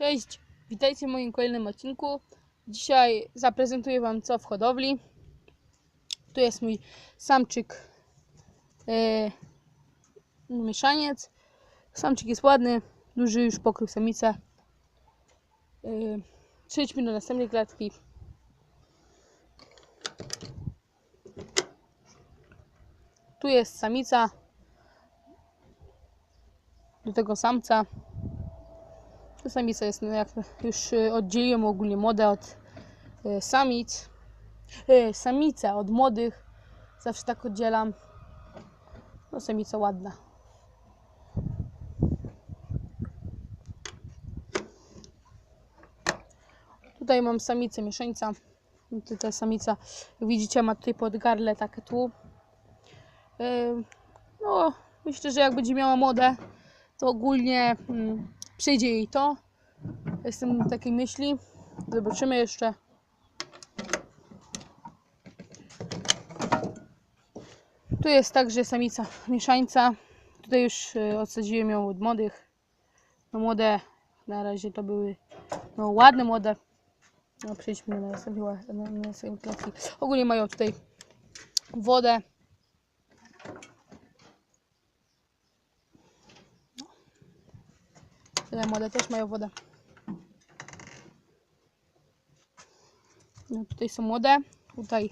Cześć, witajcie w moim kolejnym odcinku. Dzisiaj zaprezentuję Wam co w hodowli. Tu jest mój samczyk e, mieszaniec. Samczyk jest ładny, duży już pokrył samicę. E, przejdźmy do następnej klatki. Tu jest samica. Do tego samca. To samica jest, no jak już y, oddzieliłem ogólnie młode od y, samic. Y, Samice od młodych. Zawsze tak oddzielam. No samica ładna. Tutaj mam samicę mieszańca. Tutaj samica, jak widzicie, ma tutaj pod gardle takie tło. No, myślę, że jak będzie miała młode, to ogólnie mm, przyjdzie jej to. Jestem takiej myśli. Zobaczymy jeszcze. Tu jest także samica mieszańca. Tutaj już y, odsadziłem ją od młodych. No młode, na razie to były no, ładne młode. No przejdźmy na następne, ła- na, na następne klatki. Ogólnie mają tutaj wodę. Te młode też mają wodę. No tutaj są młode. Tutaj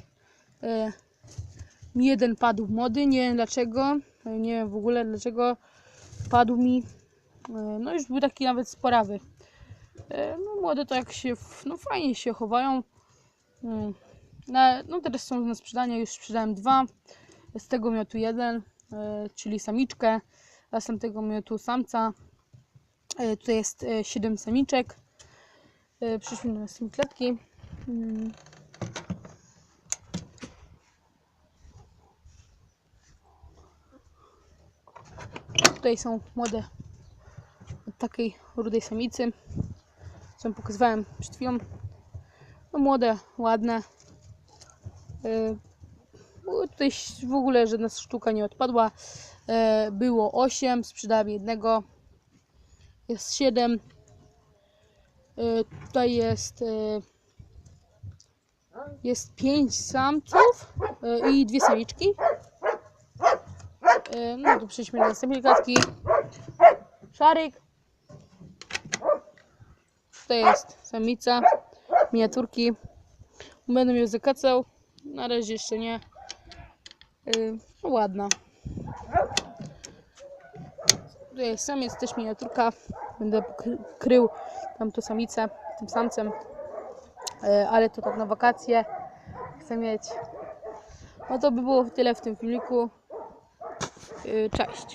mi jeden padł młody. Nie wiem dlaczego. E, Nie wiem w ogóle dlaczego padł mi. E, no już był taki nawet sporawy. No młode to jak się, no fajnie się chowają. Mm. No teraz są na sprzedanie. Już sprzedałem dwa. Z tego miał tu jeden, czyli samiczkę. A z tamtego miał tu samca. E, Tutaj jest 7 samiczek. E, Przyszły do następnej klatki. Mm. Tutaj są młode od takiej rudej samicy. Co pokazywałem przed chwilą. No młode, ładne. E, Tutaj w ogóle żadna sztuka nie odpadła. E, Było 8, sprzedałem jednego jest 7. Tutaj jest y, jest 5 samców y, i dwie samiczki. No to przejdźmy do następnej klatki. Szaryk. Tutaj jest samica, miniaturki. Będę ją zakacał. Na razie jeszcze nie. No ładna. Tutaj jest samiec, też miniaturka. Będę kry- krył tamtą samicę tym samcem. E, Ale to tak na wakacje. Chcę mieć. No to by było tyle w tym filmiku. E, Cześć.